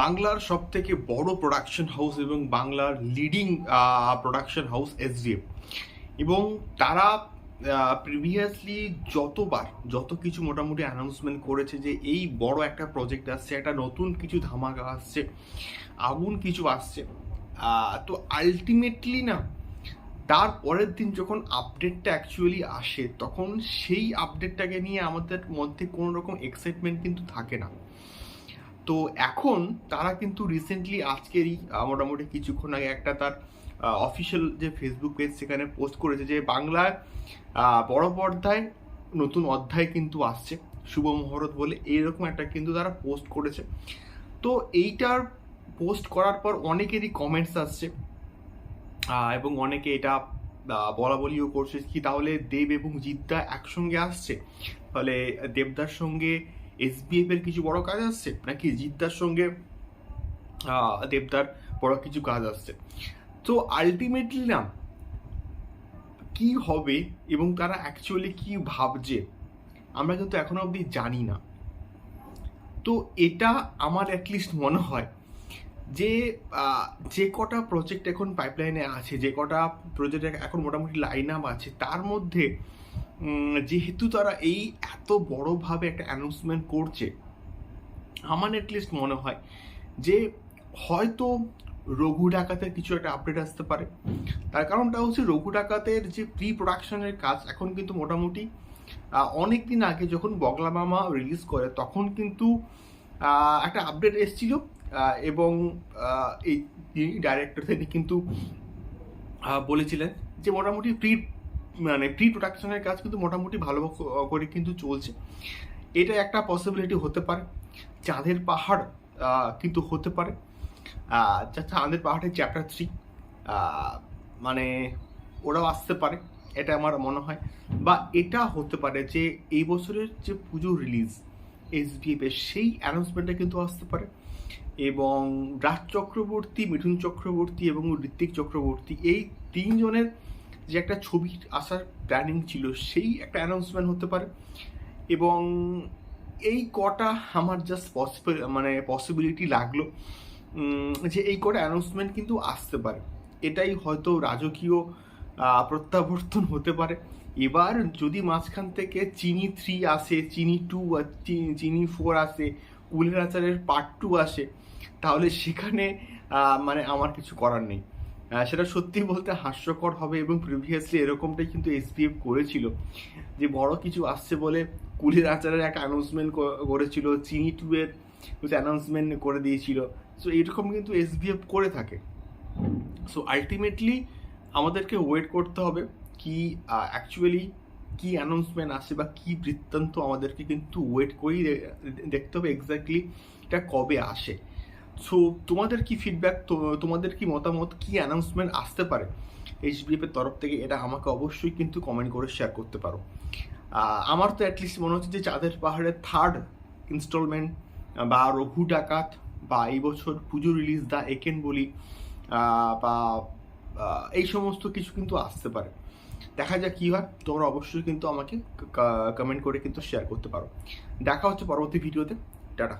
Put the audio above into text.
বাংলার সব থেকে বড় প্রোডাকশন হাউস এবং বাংলার লিডিং প্রোডাকশন হাউস এসডিএফ এবং তারা প্রিভিয়াসলি যতবার, যত কিছু মোটামুটি অ্যানাউন্সমেন্ট করেছে যে এই বড় একটা প্রজেক্ট আসছে, একটা নতুন কিছু ধামাকা আসছে, আগুন কিছু আসছে তো আলটিমেটলি না, তার পরের দিন যখন আপডেটটা অ্যাকচুয়ালি আসে, তখন সেই আপডেটটাকে নিয়ে আমাদের মধ্যে কোনো রকম এক্সাইটমেন্ট কিন্তু থাকে না। তো এখন তারা কিন্তু রিসেন্টলি আজকেরই মোটামুটি কিছুক্ষণ আগে একটা তার অফিসিয়াল যে ফেসবুক পেজ সেখানে পোস্ট করেছে যে বাংলায় বড় পর্দায় নতুন অধ্যায় কিন্তু আসছে, শুভ মুহূর্ত বলে এইরকম একটা কিন্তু তারা পোস্ট করেছে। তো এইটার পোস্ট করার পর অনেকেরই কমেন্টস আসছে এবং অনেকে এটা বলা বলিও করছে কি তাহলে দেব এবং জিদ্দা একসঙ্গে আসছে? তাহলে দেবদার সঙ্গে এসবিএফ এর কিছু বড় কাজ আসছে? নাকি জিদ্দার সঙ্গে দেবদার বড় কিছু কাজ আসছে? তো আলটিমেটলি না, কি হবে এবং তারা অ্যাকচুয়ালি কি ভাবছে, আমরা কিন্তু এখনও অবধি জানি না। তো এটা আমার অ্যাটলিস্ট মনে হয় যে যে কটা প্রজেক্ট এখন পাইপলাইনে আছে, যে কটা প্রজেক্ট এখন মোটামুটি লাইন আপ আছে, তার মধ্যে যেহেতু তারা এই এত বড়ভাবে একটা অ্যানাউন্সমেন্ট করছে, আমার অ্যাটলিস্ট মনে হয় যে হয়তো রঘু ডাকাতের কিছু একটা আপডেট আসতে পারে। তার কারণটা হচ্ছে রঘু ডাকাতের যে প্রি প্রোডাকশনের কাজ এখন কিন্তু মোটামুটি অনেক দিন আগে যখন বগলা মামা রিলিজ করে তখন কিন্তু একটা আপডেট এসেছিল এবং এই ডাইরেক্টর তিনি কিন্তু বলেছিলেন যে মোটামুটি প্রি মানে প্রি প্রোডাকশনের কাজ কিন্তু মোটামুটি ভালো করে কিন্তু চলছে। এটা একটা পসিবিলিটি হতে পারে। চাঁদের পাহাড় কিন্তু হতে পারে। চাঁদের পাহাড়ের চ্যাপ্টার থ্রি মানে ওরাও আসতে পারে। এটা আমার মনে হয়। বা এটা হতে পারে যে এই বছরের যে পুজো রিলিজ এসডিএফ এর সেই অ্যানাউন্সমেন্টটা কিন্তু আসতে পারে। এবং রাজ চক্রবর্তী, মিঠুন চক্রবর্তী এবং ঋত্বিক চক্রবর্তী, এই তিনজনের যে একটা ছবি আসার প্ল্যানিং ছিল, সেই একটা অ্যানাউন্সমেন্ট হতে পারে। এবং এই কটা আমার জাস্ট পসিবল মানে পসিবিলিটি লাগল যে এই কটা অ্যানাউন্সমেন্ট কিন্তু আসতে পারে। এটাই হয়তো রাজকীয় প্রত্যাবর্তন হতে পারে। এবার যদি মাঝখান থেকে চিনি থ্রি আসে, চিনি টু চিনি ফোর আসে, কুলের আচারের পার্ট টু আসে, তাহলে সেখানে মানে আমার কিছু করার নেই। সেটা সত্যি বলতে হাস্যকর হবে এবং প্রিভিয়াসলি এরকমটাই কিন্তু এসপিএফ করেছিল। যে বড় কিছু আসছে বলে কুলের আচারের একটা অ্যানাউন্সমেন্ট করেছিল, চিনি টু এর অ্যানাউন্সমেন্ট করে দিয়েছিল। সো এরকম কিন্তু এসবিএফ করে থাকে। সো আলটিমেটলি আমাদেরকে ওয়েট করতে হবে কি অ্যাকচুয়ালি কি অ্যানাউন্সমেন্ট আসে বা কি বৃত্তান্ত আমাদেরকে কিন্তু ওয়েট করেই দেখতে হবে এক্স্যাক্টলি এটা কবে আসে। সো তোমাদের কি ফিডব্যাক তোমাদের কি মতামত, কি অ্যানাউন্সমেন্ট আসতে পারে? এইচবিএফ এর তরফ থেকে এটা আমাকে অবশ্যই কিন্তু কমেন্ট করে শেয়ার করতে পারো। আমার তো অ্যাটলিস্ট মনে হচ্ছে যে চাঁদের পাহাড়ের থার্ড ইনস্টলমেন্ট বা রঘু ডাকাত, বা এই বছর পুজো রিলিজ দা একেন বলি বা এই সমস্ত কিছু কিন্তু আসতে পারে। দেখা যাক কী হয়, তোমরা অবশ্যই কিন্তু আমাকে কমেন্ট করে কিন্তু শেয়ার করতে পারো। দেখা হচ্ছে পরবর্তী ভিডিওতে টাটা।